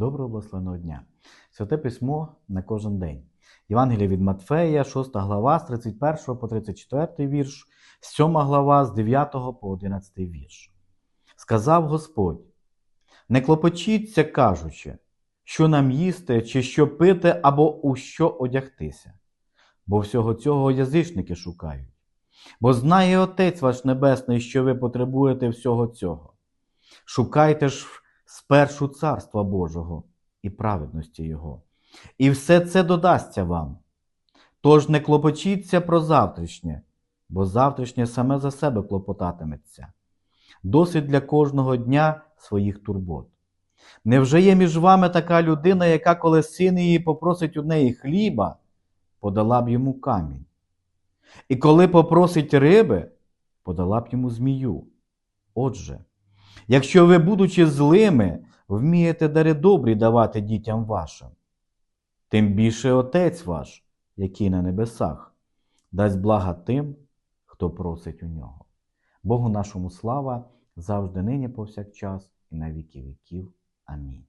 Доброго благословеного дня. Святе письмо на кожен день. Євангеліє від Матфея, 6 глава, з 31 по 34 вірш, 7 глава з 9 по 11 вірш. Сказав Господь: Не клопочіться, кажучи, що нам їсти, чи що пити, або у що одягтися, бо всього цього язичники шукають. Бо знає Отець ваш Небесний, що ви потребуєте всього цього. Шукайте ж спершу Царства Божого і праведності Його, і все це додасться вам. Тож не клопочіться про завтрашнє, бо завтрашнє саме за себе клопотатиметься. Досить для кожного дня своїх турбот. Невже є між вами така людина, яка, коли син її попросить у неї хліба, подала б йому камінь? І коли попросить риби, подала б йому змію. Отже, якщо ви, будучи злими, вмієте дари добрі давати дітям вашим, тим більше Отець ваш, який на небесах, дасть блага тим, хто просить у нього. Богу нашому слава завжди нині повсякчас і на віки віків. Амінь.